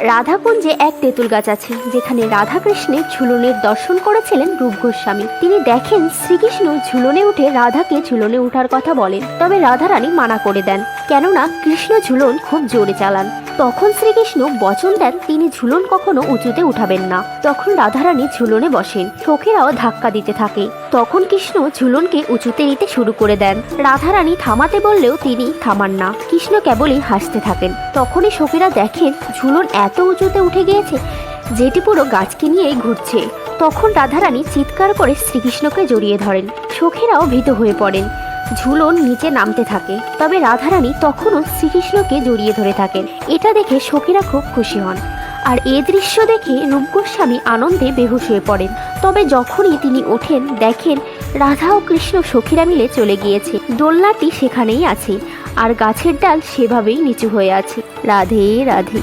রাধাকুঞ্জে এক তেঁতুল গাছ আছে, যেখানে রাধা কৃষ্ণের ঝুলনের দর্শন করেছিলেন রূপ গোস্বামী। তিনি দেখেন শ্রীকৃষ্ণ ঝুলনে উঠে রাধাকে ঝুলনে ওঠার কথা বলেন, তবে রাধারানী মানা করে দেন। কেননা কৃষ্ণ ঝুলন খুব জোরে চালান। তখন শ্রীকৃষ্ণ বচন দেন, তিনি ঝুলন কখনো উঁচুতে উঠাবেন না। তখন রাধারানী ঝুলনে বসেন সখীরাও ধাক্কা দিতে থাকে। তখন কৃষ্ণ ঝুলনকে উঁচুতে নিতে শুরু করে দেন। রাধারানী থামাতে বললেও তিনি থামান না। কৃষ্ণ কেবলই হাসতে থাকেন। তখনই সখীরা দেখেন ঝুলন এত উঁচুতে উঠে গিয়েছে যেটি পুরো গাছকে নিয়েই ঘুরছে। তখন রাধারানী চিৎকার করে শ্রীকৃষ্ণকে জড়িয়ে ধরেন। সখীরাও ভীত হয়ে পড়েন। ঝুলন নিচে নামতে থাকে। তবে রাধারানী তখনও শ্রীকৃষ্ণকে জড়িয়ে ধরে থাকেন। এটা দেখে সখীরা খুব খুশি হন। আর এ দৃশ্য দেখে রূপ গোস্বামী আনন্দে বেহুশ হয়ে পড়েন। তবে যখনই তিনি ওঠেন, দেখেন রাধা ও কৃষ্ণ সখীরা মিলে চলে গিয়েছে। দোলনাটি সেখানেই আছে। আর গাছের ডাল সেভাবেই নিচু হয়ে আছে। রাধে রাধে।